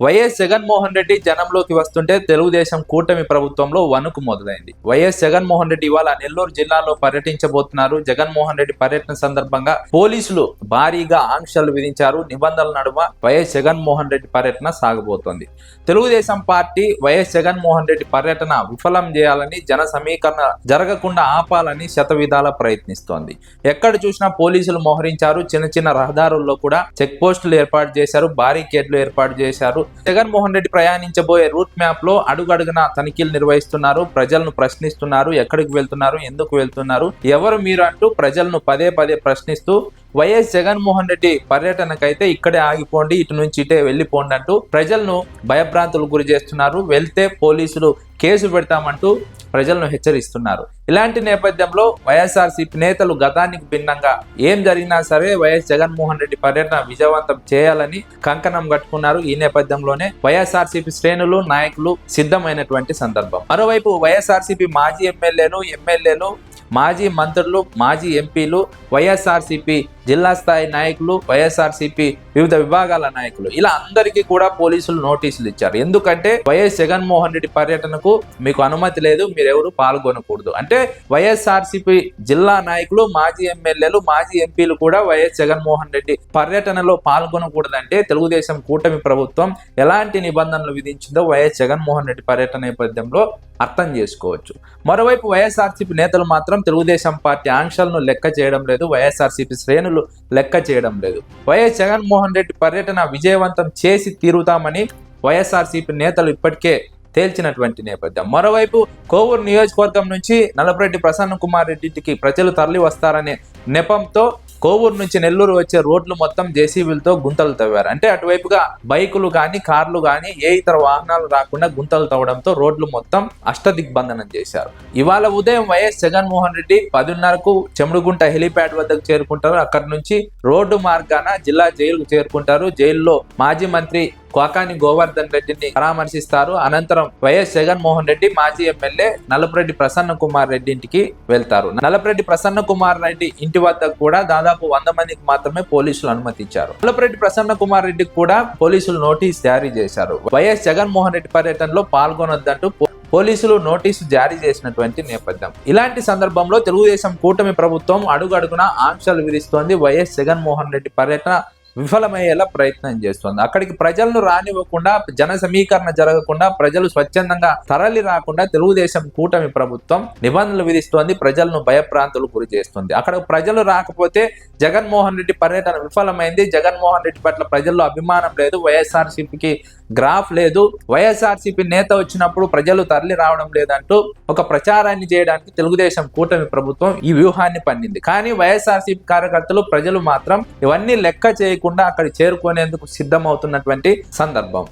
YS Jaganmohan Reddy జనంలోకి వస్తుంటే తెలుగుదేశం కూటమి ప్రభుత్వంలో వణుకు మొదలైంది. వైఎస్ జగన్మోహన్ రెడ్డి ఇవాళ నెల్లూరు జిల్లాలో పర్యటించబోతున్నారు. జగన్మోహన్ రెడ్డి పర్యటన సందర్భంగా పోలీసులు భారీగా ఆంక్షలు విధించారు. నిబంధనల నడుమ వైఎస్ జగన్మోహన్ రెడ్డి పర్యటన సాగబోతోంది. తెలుగుదేశం పార్టీ వైఎస్ జగన్మోహన్ రెడ్డి పర్యటన విఫలం చేయాలని జన సమీకరణ జరగకుండా ఆపాలని శతవిధాల ప్రయత్నిస్తోంది. ఎక్కడ చూసినా పోలీసులు మోహరించారు. చిన్న చిన్న రహదారుల్లో కూడా చెక్ పోస్టులు ఏర్పాటు చేశారు. బారికేడ్లు ఏర్పాటు చేశారు. జగన్మోహన్ రెడ్డి ప్రయాణించబోయే రూట్ మ్యాప్లో అడుగడుగున తనిఖీలు నిర్వహిస్తున్నారు. ప్రజలను ప్రశ్నిస్తున్నారు. ఎక్కడికి వెళ్తున్నారు? ఎందుకు వెళ్తున్నారు? ఎవరు మీరు అంటూ ప్రజలను పదే పదే ప్రశ్నిస్తూ వైఎస్ జగన్మోహన్ రెడ్డి పర్యటనకైతే ఇక్కడే ఆగిపోండి ఇటు నుంచి ఇటే వెళ్ళిపోండి అంటూ ప్రజలను భయభ్రాంతులకు గురి చేస్తున్నారు. వెళ్తే పోలీసులు కేసు పెడతామంటూ ప్రజలను హెచ్చరిస్తున్నారు. ఇలాంటి నేపథ్యంలో వైఎస్ఆర్సీపీ నేతలు గతానికి భిన్నంగా ఏం జరిగినా సరే వైఎస్ జగన్మోహన్ రెడ్డి పర్యటన విజయవంతం చేయాలని కంకణం కట్టుకున్నారు. ఈ నేపథ్యంలోనే వైఎస్ఆర్సీపీ శ్రేణులు నాయకులు సిద్ధమైనటువంటి సందర్భం. మరోవైపు వైఎస్ఆర్సీపీ మాజీ ఎమ్మెల్యేలు ఎమ్మెల్యేలు మాజీ మంత్రులు మాజీ ఎంపీలు వైఎస్ఆర్సీపీ జిల్లా స్థాయి నాయకులు వైఎస్ఆర్సీపీ వివిధ విభాగాల నాయకులు. ఇలా అందరికీ కూడా పోలీసులు నోటీసులు ఇచ్చారు. ఎందుకంటే వైఎస్ జగన్మోహన్ రెడ్డి పర్యటనకు మీకు అనుమతి లేదు మీరెవరు పాల్గొనకూడదు. అంటే వైఎస్ఆర్సీపీ జిల్లా నాయకులు మాజీ ఎమ్మెల్యేలు మాజీ ఎంపీలు కూడా వైఎస్ జగన్మోహన్ రెడ్డి పర్యటనలో పాల్గొనకూడదంటే తెలుగుదేశం కూటమి ప్రభుత్వం ఎలాంటి నిబంధనలు విధించిందో వైఎస్ జగన్మోహన్ రెడ్డి పర్యటన నేపథ్యంలో అర్థం చేసుకోవచ్చు. మరోవైపు వైఎస్ఆర్సీపీ నేతలు మాత్రం తెలుగుదేశం పార్టీ ఆంక్షలను లెక్క చేయడం లేదు వైఎస్ఆర్సీపీ శ్రేణులు లెక్క చేయడం లేదు. వైఎస్ జగన్మోహన్ రెడ్డి పర్యటన విజయవంతం చేసి తీరుతామని వైఎస్ఆర్సీపీ నేతలు ఇప్పటికే తేల్చినటువంటి నేపథ్యం. మరోవైపు కోవూరు నియోజకవర్గం నుంచి నలపరెడ్డి ప్రసన్న కుమార్ రెడ్డికి ప్రజలు తరలి వస్తారనే నెపంతో కోవూరు నుంచి నెల్లూరు వచ్చే రోడ్లు మొత్తం జేసీబీలతో గుంతలు తవ్వారు. అంటే అటువైపుగా బైకులు కానీ కార్లు కానీ ఏ ఇతర వాహనాలు రాకుండా గుంతలు తవ్వడంతో రోడ్లు మొత్తం అష్టదిగ్బంధనం చేశారు. ఇవాళ ఉదయం వైఎస్ జగన్మోహన్ రెడ్డి పదిన్నరకు చెముడుగుంట హెలీప్యాడ్ వద్దకు చేరుకుంటారు. అక్కడి నుంచి రోడ్డు మార్గాన జిల్లా జైలుకు చేరుకుంటారు. జైల్లో మాజీ మంత్రి కోకాని గోవర్ధన్ రెడ్డిని పరామర్శిస్తారు. అనంతరం వైఎస్ జగన్మోహన్ రెడ్డి మాజీ ఎమ్మెల్యే నలపరెడ్డి ప్రసన్న కుమార్ రెడ్డి ఇంటికి వెళ్తారు. నలపరెడ్డి ప్రసన్న కుమార్ రెడ్డి ఇంటి వద్ద కూడా దాదాపు వంద మందికి మాత్రమే పోలీసులు అనుమతించారు. నలపరెడ్డి ప్రసన్న కుమార్ రెడ్డికి కూడా పోలీసులు నోటీస్ జారీ చేశారు. వైఎస్ జగన్మోహన్ రెడ్డి పర్యటనలో పాల్గొనొద్దంటూ పోలీసులు నోటీసు జారీ చేసినటువంటి నేపథ్యం. ఇలాంటి సందర్భంలో తెలుగుదేశం కూటమి ప్రభుత్వం అడుగడుగున ఆంక్షలు విధిస్తోంది వైఎస్ జగన్మోహన్ రెడ్డి పర్యటన విఫలమయ్యేలా ప్రయత్నం చేస్తుంది. అక్కడికి ప్రజలను రానివ్వకుండా జన సమీకరణ జరగకుండా ప్రజలు స్వచ్ఛందంగా తరలి రాకుండా తెలుగుదేశం కూటమి ప్రభుత్వం నిబంధనలు విధిస్తోంది ప్రజలను భయప్రాంతులు గురి చేస్తుంది. అక్కడ ప్రజలు రాకపోతే జగన్మోహన్ రెడ్డి పర్యటన విఫలమైంది. జగన్మోహన్ రెడ్డి పట్ల ప్రజల్లో అభిమానం లేదు వైఎస్ఆర్సీపీకి గ్రాఫ్ లేదు. వైఎస్ఆర్సీపీ నేత వచ్చినప్పుడు ప్రజలు తరలి రావడం లేదంటూ ఒక ప్రచారాన్ని చేయడానికి తెలుగుదేశం కూటమి ప్రభుత్వం ఈ వ్యూహాన్ని పన్నింది. కానీ వైఎస్ఆర్సీపీ కార్యకర్తలు ప్రజలు మాత్రం ఇవన్నీ లెక్క చేయ చేయకుండా అక్కడ చేరుకునేందుకు సిద్ధమవుతున్నటువంటి సందర్భం.